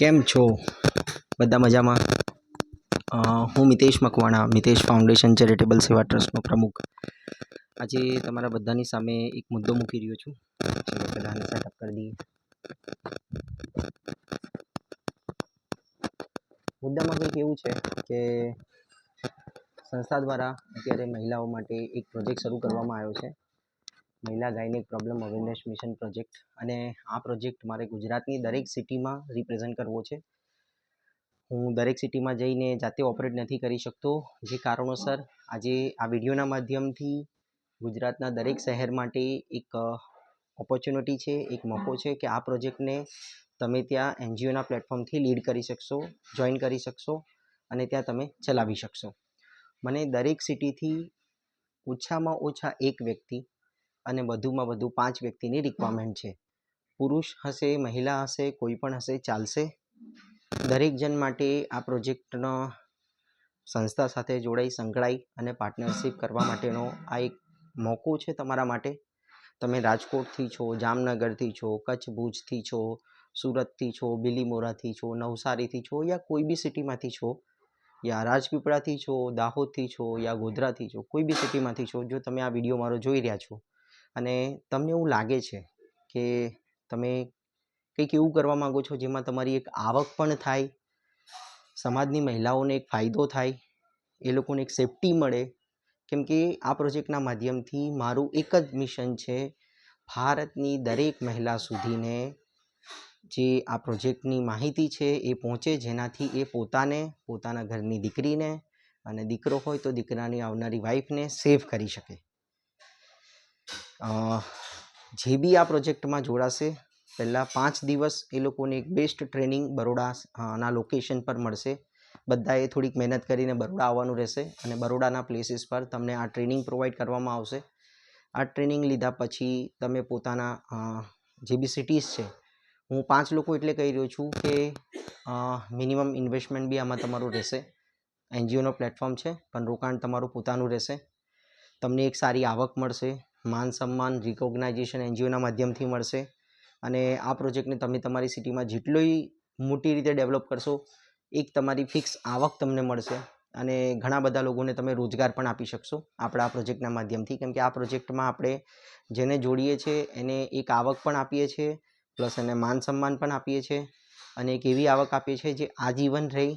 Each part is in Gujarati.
કેમ છો? બધા મજામાં? હું મિતેશ મકવાણા, મિતેશ ફાઉન્ડેશન ચેરિટેબલ સેવા ટ્રસ્ટનો પ્રમુખ. આજે તમારા બધાની સામે એક મુદ્દો મૂકી રહ્યો છું. પહેલાં આને સેટઅપ કરી દઈએ. મુદ્દામાં કંઈક એવું છે કે સંસ્થા દ્વારા અત્યારે મહિલાઓ માટે એક પ્રોજેક્ટ શરૂ કરવામાં આવ્યો છે. મહિલા gynaec problem awareness mission project અને આ પ્રોજેક્ટ મારે ગુજરાતની દરેક સિટીમાં રિપ્રેઝન્ટ કરવો છે. હું દરેક સિટીમાં જઈને જાતે ઓપરેટ નથી કરી શકતો. જે કારણોસર આજે આ વિડીયોના માધ્યમથી ગુજરાતના દરેક શહેર માટે એક ઓપોર્ચ્યુનિટી છે, એક મોકો છે કે આ પ્રોજેક્ટને તમે ત્યાં એનજીઓના પ્લેટફોર્મથી લીડ કરી શકશો જોઈન કરી શકશો અને ત્યાં તમે ચલાવી શકશો. મને દરેક સિટીથી ઓછામાં ઓછા એક વ્યક્તિ અને વધુમાં વધુ પાંચ વ્યક્તિની રિક્વાયરમેન્ટ છે. પુરુષ હશે, મહિલા હશે, કોઈ પણ હશે, ચાલશે. દરેક જણ માટે આ પ્રોજેક્ટનો સંસ્થા સાથે જોડાઈ, સંકળાઈ અને પાર્ટનરશિપ કરવા માટેનો આ એક મોકો છે તમારા માટે. તમે રાજકોટથી છો, જામનગરથી છો કચ્છ ભુજથી છો, સુરતથી છો, બિલીમોરાથી છો, નવસારીથી છો યા કોઈ બી સિટીમાંથી છો, યા રાજપીપળાથી છો, દાહોદથી છો, યા ગોધરાથી છો, કોઈ બી સિટીમાંથી છો, જો તમે આ વીડિયો મારો જોઈ રહ્યા છો અને તમને એવું લાગે છે કે તમે કંઈક એવું કરવા માગો છો જેમાં તમારી એક આવક પણ થાય, સમાજની મહિલાઓને એક ફાયદો થાય, એ લોકોને એક સેફટી મળે? કેમ કે આ પ્રોજેક્ટના માધ્યમથી મારું એક જ મિશન છે ભારતની દરેક મહિલા સુધીને જે આ પ્રોજેક્ટની માહિતી છે એ પહોંચે જેનાથી એ પોતાને, પોતાના ઘરની દીકરીને અને દીકરો હોય તો દીકરાની આવનારી વાઈફને સેવ કરી શકે. જે બી આ પ્રોજેક્ટમાં જોડાશે, પહેલાં પાંચ દિવસ એ લોકોને એક બેસ્ટ ટ્રેનિંગ બરોડા ના લોકેશન પર મળશે. બધાએ થોડીક મહેનત કરીને બરોડા આવવાનું રહેશે અને બરોડાના પ્લેસીસ પર તમને આ ટ્રેનિંગ પ્રોવાઈડ કરવામાં આવશે. આ ટ્રેનિંગ લીધા પછી તમે પોતાના જે બી સિટીઝ છે, હું પાંચ લોકો એટલે કહી રહ્યો છું કે મિનિમમ ઇન્વેસ્ટમેન્ટ બી આમાં તમારું રહેશે. એનજીઓનો પ્લેટફોર્મ છે, પણ રોકાણ તમારું પોતાનું રહેશે. તમને એક સારી આવક મળશે. માન સન્માન રિકોગ્નાઇઝેશન એનજીઓના માધ્યમથી મળશે. અને આ પ્રોજેક્ટને તમે તમારી સિટીમાં જેટલી મોટી રીતે ડેવલપ કરશો, એક તમારી ફિક્સ આવક તમને મળશે. અને ઘણા બધા લોકોને તમે રોજગાર પણ આપી શકશો આપણા આ પ્રોજેક્ટના માધ્યમથી. કેમ કે આ પ્રોજેક્ટમાં આપણે જેને જોડીએ છીએ એને એક આવક પણ આપીએ છીએ પ્લસ એને માન સન્માન પણ આપીએ છીએ અને એક એવી આવક આપીએ છીએ જે આજીવન રહી.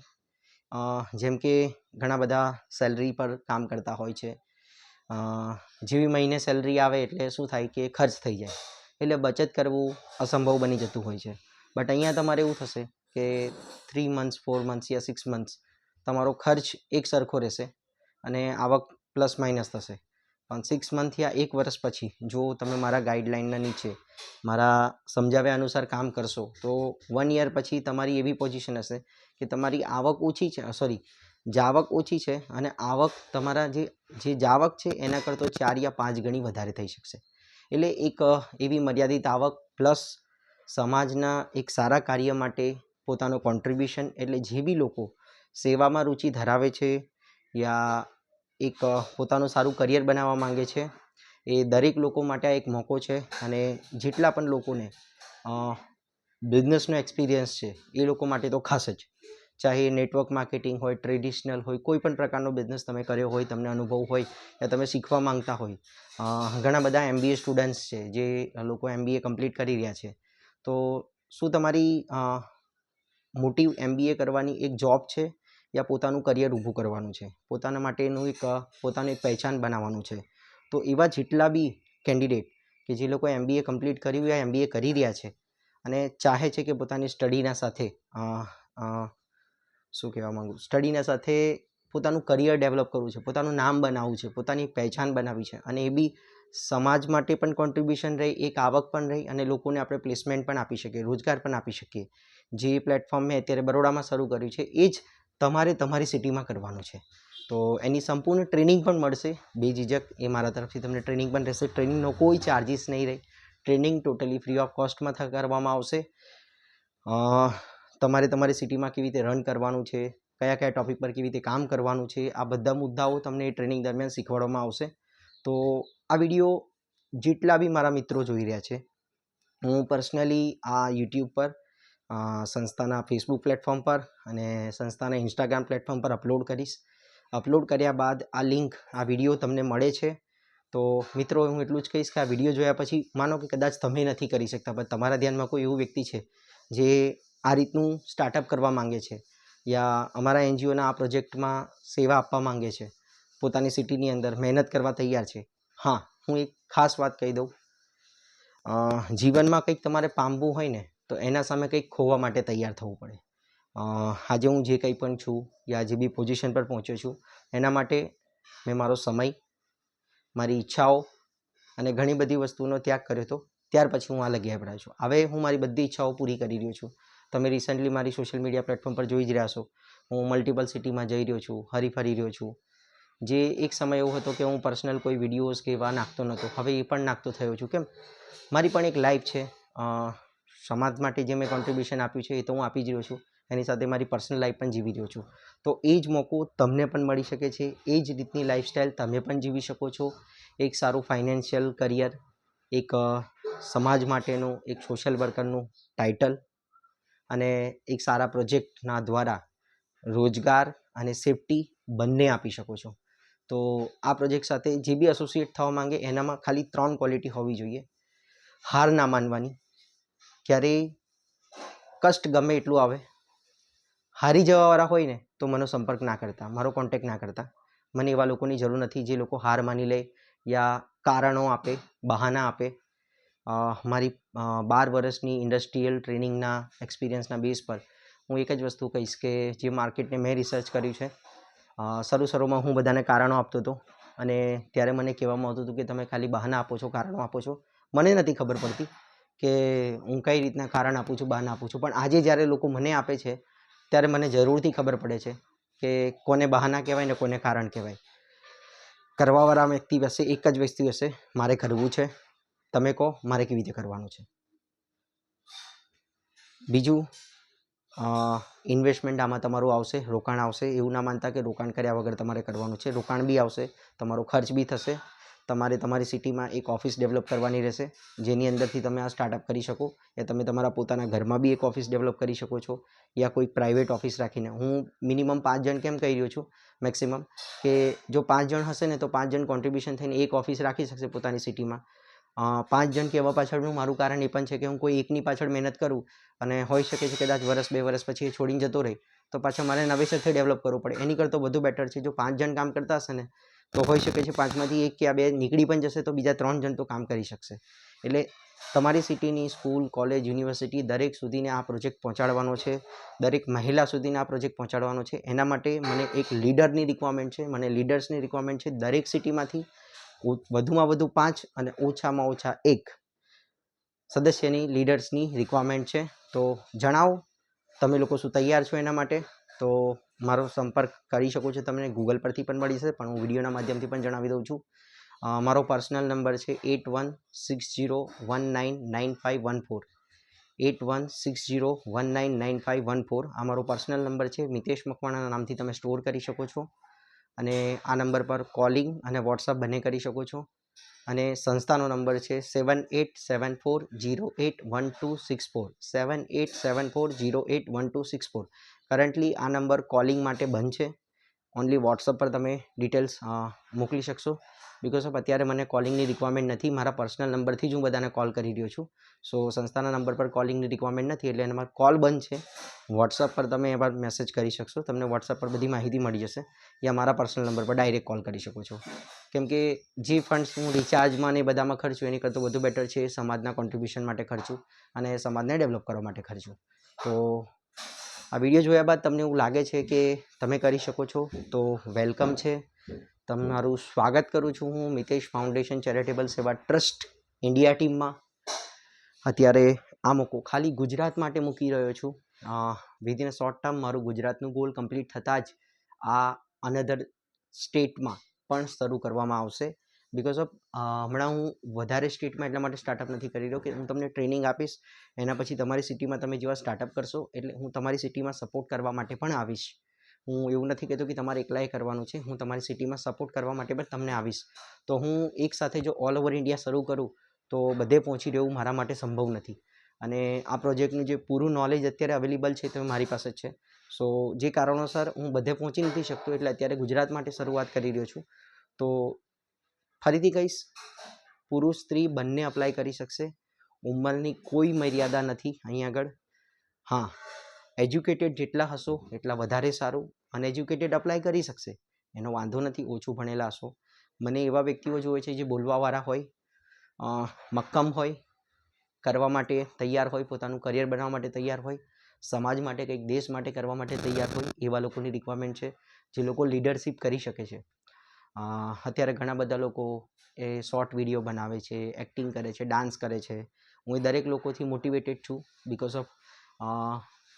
જેમ કે ઘણા બધા સેલરી પર કામ કરતા હોય છે. જેવી મહિને સેલરી આવે એટલે શું થાય કે ખર્ચ થઈ જાય. એટલે બચત કરવું અસંભવ બની જતું હોય છે. બટ અહીંયા તમારે એવું થશે કે થ્રી મંથ્સ ફોર મંથ્સ યા સિક્સ મંથ્સ તમારો ખર્ચ એક સરખો રહેશે અને આવક પ્લસ માઇનસ થશે. પણ સિક્સ મંથ યા એક વર્ષ પછી જો તમે મારા ગાઈડલાઇનના નીચે મારા સમજાવ્યા અનુસાર કામ કરશો તો વન યર પછી તમારી એવી પોઝિશન હશે કે તમારી આવક ઓછી છે સોરી જાવક ઓછી છે અને આવક તમારા જે જે જાવક છે એના કરતાં ચાર યા પાંચ ગણી વધારે થઈ શકશે. એટલે એક એવી મર્યાદિત આવક પ્લસ સમાજના એક સારા કાર્ય માટે પોતાનો કોન્ટ્રીબ્યુશન એટલે જે બી લોકો સેવામાં રુચિ ધરાવે છે યા એક પોતાનું સારું કરિયર બનાવવા માંગે છે, એ દરેક લોકો માટે આ એક મોકો છે અને જેટલા પણ લોકોને બિઝનેસનો એક્સપિરિયન્સ છે એ લોકો માટે તો ખાસ જ. ચાહે નેટવર્ક માર્કેટિંગ હોય ટ્રેડિશનલ હોય, કોઈ પણ પ્રકારનો બિઝનેસ તમે કર્યો હોય, તમને અનુભવ હોય, યા તમે શીખવા માંગતા હોય ઘણા બધા એમબીએ સ્ટુડન્ટ્સ છે જે લોકો એમબીએ કમ્પ્લીટ કરી રહ્યા છે. તો શું તમારી મોટી એમબીએ કરવાની એક જોબ છે? યા પોતાનું કરિયર ઊભું કરવાનું છે? પોતાના માટેનું એક, પોતાનું એક પહેચાન બનાવવાનું છે? તો એવા જેટલા બી કેન્ડિડેટ કે જે લોકો એમબીએ કમ્પ્લીટ કર્યું, યા એમબીએ કરી રહ્યા છે અને ચાહે છે કે પોતાની સ્ટડીના સાથે શું કહેવા માગું? સ્ટડીના સાથે પોતાનું કરિયર ડેવલપ કરવું છે, પોતાનું નામ બનાવવું છે, પોતાની પહેચાન બનાવવી છે અને એ બી સમાજ માટે પણ કોન્ટ્રીબ્યુશન રહે, એક આવક પણ રહી અને લોકોને આપણે પ્લેસમેન્ટ પણ આપી શકીએ, રોજગાર પણ આપી શકીએ. જે પ્લેટફોર્મ મેં અત્યારે બરોડામાં શરૂ કર્યું છે, એ જ તમારે તમારી સિટીમાં કરવાનું છે. તો એની સંપૂર્ણ ટ્રેનિંગ પણ મળશે બે ઝીઝક એ મારા તરફથી તમને ટ્રેનિંગ પણ રહેશે. ટ્રેનિંગનો કોઈ ચાર્જિસ નહીં રહે. ટ્રેનિંગ ટોટલી ફ્રી ઓફ કોસ્ટમાં કરવામાં આવશે. તમારે તમારી સિટીમાં કેવી રીતે રન કરવાનું છે, કયા કયા ટોપિક પર કેવી રીતે કામ કરવાનું છે, આ બધા મુદ્દાઓ તમને એ ટ્રેનિંગ દરમિયાન શીખવાડવામાં આવશે. તો આ વીડિયો જેટલા બી મારા મિત્રો જોઈ રહ્યા છે, હું પર્સનલી આ યુટ્યુબ પર સંસ્થાના ફેસબુક પ્લેટફોર્મ પર અને સંસ્થાના ઇન્સ્ટાગ્રામ પ્લેટફોર્મ પર અપલોડ કરીશ. અપલોડ કર્યા બાદ આ લિંક, આ વીડિયો તમને મળે છે. તો મિત્રો, હું એટલું જ કહીશ કે આ વીડિયો જોયા પછી માનો કે કદાચ તમે નથી કરી શકતા, પણ તમારા ધ્યાનમાં કોઈ એવું વ્યક્તિ છે, જે આ રીતનું સ્ટાર્ટઅપ કરવા માંગે છે યા અમારા એનજીઓના આ પ્રોજેક્ટમાં સેવા આપવા માંગે છે. પોતાની સિટીની અંદર મહેનત કરવા તૈયાર છે. હા, હું એક ખાસ વાત કહી દઉં. જીવનમાં કંઈક તમારે પામવું હોય ને, તો એના સામે કંઈક ખોવા માટે તૈયાર થવું પડે. આજે હું જે કંઈ પણ છું યા જે બી પોઝિશન પર પહોંચ્યો છું, એના માટે મેં મારો સમય, મારી ઈચ્છાઓ અને ઘણી બધી વસ્તુનો ત્યાગ કર્યો હતો. ત્યાર પછી હું આ લગી આવ્યો છું. હવે હું મારી બધી ઈચ્છાઓ પૂરી કરી રહ્યો છું. તમે રિસન્ટલી મારી સોશિયલ મીડિયા પ્લેટફોર્મ પર જોઈ જ રહ્યા છો. હું મલ્ટિપલ સિટીમાં જઈ રહ્યો છું, હરી ફરી રહ્યો છું. જે એક સમય એવો હતો કે હું પર્સનલ કોઈ વિડીયોઝ કે એવા નાખતો નહોતો હવે એ પણ નાખતો થયો છું, કેમ? મારી પણ એક લાઈફ છે. સમાજ માટે જે મેં કોન્ટ્રીબ્યુશન આપ્યું છે એ તો હું આપી જ રહ્યો છું. એની સાથે મારી પર્સનલ લાઈફ પણ જીવી રહ્યો છું. તો એ જ મોકો તમને પણ મળી શકે છે. એ જ રીતની લાઈફસ્ટાઈલ તમે પણ જીવી શકો છો. એક સારું ફાઇનાન્શિયલ કરિયર એક સમાજ માટેનું, એક સોશિયલ વર્કરનું ટાઇટલ અને એક સારા પ્રોજેક્ટના દ્વારા રોજગાર અને સેફટી બંને આપી શકો છો. તો આ પ્રોજેક્ટ સાથે જે બી એસોસિએટ થવા માંગે એનામાં ખાલી ત્રણ ક્વોલિટી હોવી જોઈએ. હાર ના માનવાની. ક્યારેય કષ્ટ ગમે એટલું આવે. હારી જવાવાળા હોય ને તો મને સંપર્ક ના કરતા, મારો કોન્ટેક્ટ ના કરતા. મને એવા લોકોની જરૂર નથી જે લોકો હાર માની લે યા કારણો આપે, બહાના આપે. મારી બાર વર્ષની ઇન્ડસ્ટ્રીયલ ટ્રેનિંગના એક્સપિરિયન્સના બેઝ પર હું એક જ વસ્તુ કહીશ કે જે માર્કેટને મેં રિસર્ચ કર્યું છે શરૂ શરૂમાં હું બધાને કારણો આપતો હતો અને ત્યારે મને કહેવામાં આવતું હતું કે તમે ખાલી બહાના આપો છો, કારણો આપો છો. મને નથી ખબર પડતી કે હું કઈ રીતના કારણ આપું છું, બહાના આપું છું. પણ આજે જ્યારે લોકો મને આપે છે, ત્યારે મને જરૂરથી ખબર પડે છે કે કોને બહાના કહેવાય ને કોને કારણ કહેવાય. કરવાવાળા વ્યક્તિ પાસે એક જ વ્યક્તિ હશે, મારે કરવું છે. તમે કહો, મારે કેવી રીતે કરવાનું છે? બીજું ઇન્વેસ્ટમેન્ટ આમાં તમારું આવશે, રોકાણ આવશે. એવું ના માનતા કે રોકાણ કર્યા વગર તમારે કરવાનું છે. રોકાણ બી આવશે, તમારો ખર્ચ બી થશે. તમારે તમારી સિટીમાં એક ઓફિસ ડેવલપ કરવાની રહેશે, જેની અંદરથી તમે આ સ્ટાર્ટઅપ કરી શકો. યા તમે તમારા પોતાના ઘરમાં બી એક ઓફિસ ડેવલપ કરી શકો છો, યા કોઈ પ્રાઇવેટ ઓફિસ રાખીને. હું મિનિમમ પાંચ જણ કેમ કહી રહ્યો છું? મેક્સિમમ કે જો પાંચ જણ હશે ને, તો પાંચ જણ કોન્ટ્રીબ્યુશન થઈને એક ઓફિસ રાખી શકશે પોતાની સિટીમાં પાંચ જણ કહેવા પાછળનું મારું કારણ એ પણ છે કે હું કોઈ એકની પાછળ મહેનત કરું અને હોઈ શકે છે કદાચ વર્ષ બે વર્ષ પછી એ છોડીને જતો રહે, તો પાછા મારે નવેસરથી ડેવલપ કરવું પડે. એની કરતાં વધુ બેટર છે જો પાંચ જણ કામ કરતા હશે ને, તો હોઈ શકે છે પાંચમાંથી એક કે આ બે નીકળી પણ જશે તો બીજા ત્રણ જણ તો કામ કરી શકશે. એટલે તમારી સિટીની, સ્કૂલ, કોલેજ, યુનિવર્સિટી દરેક સુધીને આ પ્રોજેક્ટ પહોંચાડવાનો છે, દરેક મહિલા સુધીને આ પ્રોજેક્ટ પહોંચાડવાનો છે. એના માટે મને એક લીડરની રિક્વાયરમેન્ટ છે, મને લીડર્સની રિક્વાયરમેન્ટ છે દરેક સિટીમાંથી. વધુમાં વધુ પાંચ અને ઓછામાં ઓછા એક. સદસ્યની, લીડર્સની રિક્વાયરમેન્ટ છે. તો જણાવો, તમે લોકો શું તૈયાર છો એના માટે? તો મારો સંપર્ક કરી શકો છો તમને ગૂગલ પરથી પણ મળી જશે, પણ હું વિડીયોના માધ્યમથી પણ જણાવી દઉં છું. મારો પર્સનલ નંબર છે eight one six zero one nine nine five one four. Eight one six zero one nine nine five one four. આ મારો પર્સનલ નંબર છે. મિતેશ મકવાણાના નામથી તમે સ્ટોર કરી શકો છો. અને આ નંબર પર કોલિંગ અને વોટ્સઅપ બંને કરી શકો છો. અને સંસ્થાનો નંબર છે seven eight seven four zero eight one two six four seven eight seven four zero eight one two six four currently આ નંબર કોલિંગ માટે બંધ છે. ઓનલી વોટ્સઅપ પર તમે ડિટેલ્સ મોકલી શકશો. બિકોઝ ઓફ અત્યારે મને કોલિંગની રિક્વાયરમેન્ટ નથી. મારા પર્સનલ નંબરથી જ હું બધાને કોલ કરી રહ્યો છું. સો સંસ્થાના નંબર પર કોલિંગની રિક્વાયરમેન્ટ નથી એટલે એમાં કોલ બંધ છે. વોટ્સઅપ પર તમે એમાં મેસેજ કરી શકશો. તમને વોટ્સઅપ પર બધી માહિતી મળી જશે. યા મારા પર્સનલ નંબર પર ડાયરેક્ટ કોલ કરી શકો છો. કેમ કે જે ફંડ્સ હું રિચાર્જમાં ને બધામાં ખર્ચું, એની કરતાં વધુ બેટર છે. સમાજના કોન્ટ્રીબ્યુશન માટે ખર્ચું અને સમાજને ડેવલપ કરવા માટે ખર્ચું. તો આ વીડિયો જોયા બાદ તમને એવું લાગે છે કે તમે કરી શકો છો, તો વેલકમ છે. તમારું સ્વાગત કરું છું હું Mitesh foundation charitable Seva trust India ટીમમાં. અત્યારે આ મૂકો ખાલી ગુજરાત માટે મૂકી રહ્યો છું. વિધિન અ શોર્ટ ટર્મ મારું ગુજરાતનું ગોલ કમ્પ્લીટ થતાં જ આ અનધર સ્ટેટમાં પણ શરૂ કરવામાં આવશે. બિકોઝ ઓફ હમણાં હું વધારે સ્ટેટમાં એટલા માટે સ્ટાર્ટઅપ નથી કરી રહ્યો કે હું તમને ટ્રેનિંગ આપીશ, એના પછી તમારી સિટીમાં તમે જેવા સ્ટાર્ટઅપ કરશો એટલે હું તમારી સિટીમાં સપોર્ટ કરવા માટે પણ આવીશ. હું એવું નથી કહેતો કે તમારે એકલાએ કરવાનું છે, હું તમારી સિટીમાં સપોર્ટ કરવા માટે પણ તમને આવીશ. તો હું એક સાથે જો ઓલ ઓવર ઇન્ડિયા શરૂ કરું, તો બધે પહોંચી રહેવું મારા માટે સંભવ નથી. અને આ પ્રોજેક્ટનું જે પૂરું નોલેજ અત્યારે અવેલેબલ છે તે મારી પાસે જ છે. સો જે કારણોસર હું બધે પહોંચી નથી શકતો એટલે અત્યારે ગુજરાત માટે શરૂઆત કરી રહ્યો છું. તો ફરીથી કહીશ, પુરુષ, સ્ત્રી બંને અપ્લાય કરી શકશે. ઉંમરની કોઈ મર્યાદા નથી અહીં આગળ. હા એજ્યુકેટેડ જેટલા હશો એટલા વધારે સારું. અનએજ્યુકેટેડ અપ્લાય કરી શકશે, એનો વાંધો નથી, ઓછું ભણેલા હશો. મને એવા વ્યક્તિઓ જોવે છે જે બોલવાવાળા હોય મક્કમ હોય, કરવા માટે તૈયાર હોય, પોતાનું કરિયર બનાવવા માટે તૈયાર હોય, સમાજ માટે કંઈક, દેશ માટે કરવા માટે તૈયાર હોય, એવા લોકોની રિક્વાયરમેન્ટ છે, જે લોકો લીડરશિપ કરી શકે છે. અત્યારે ઘણા બધા લોકો એ શોર્ટ વીડિયો બનાવે છે એક્ટિંગ કરે છે ડાન્સ કરે છે. હું એ દરેક લોકોથી મોટિવેટેડ છું બિકોઝ ઓફ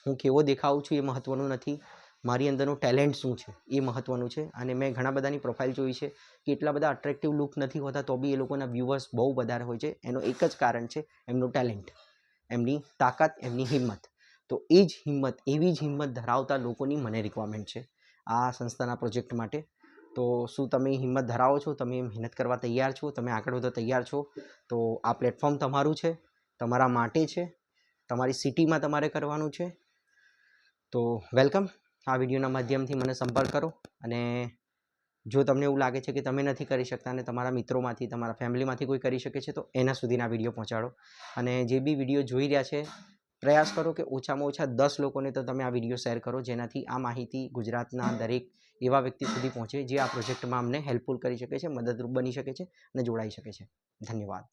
હું કેવો દેખાઉં છું એ મહત્ત્વનું નથી. મારી અંદરનું ટેલેન્ટ શું છે એ મહત્ત્વનું છે અને મેં ઘણા બધાની પ્રોફાઇલ જોઈ છે. કે એટલા બધા અટ્રેક્ટિવ લુક નથી હોતા તો બી એ લોકોના વ્યૂવર્સ બહુ વધારે હોય છે. એનું એક જ કારણ છે એમનું ટેલેન્ટ એમની તાકાત, એમની હિંમત. તો એ જ હિંમત, એવી જ હિંમત ધરાવતા લોકોની મને રિક્વાયરમેન્ટ છે આ સંસ્થાના પ્રોજેક્ટ માટે. તો શું તમે હિંમત ધરાવો છો? તમે મહેનત કરવા તૈયાર છો? તમે આગળ વધવા તૈયાર છો? તો આ પ્લેટફોર્મ તમારું છે, તમારા માટે છે, તમારી સિટીમાં તમારે કરવાનું છે. તો વેલકમ. આ વિડીયોના માધ્યમથી મને સંપર્ક કરો અને જો તમને એવું લાગે છે કે તમે નથી કરી શકતા અને તમારા મિત્રોમાંથી, તમારા ફેમિલીમાંથી કોઈ કરી શકે છે, તો એના સુધીના વીડિયો પહોંચાડો. અને જે બી વીડિયો જોઈ રહ્યા છે, પ્રયાસ કરો કે ઓછામાં ઓછા દસ લોકોને તો તમે આ વીડિયો શેર કરો, જેનાથી આ માહિતી ગુજરાતના દરેક એવા વ્યક્તિ સુધી પહોંચે જે આ પ્રોજેક્ટમાં અમને હેલ્પફુલ કરી શકે છે, મદદરૂપ બની શકે છે અને જોડાઈ શકે છે. ધન્યવાદ.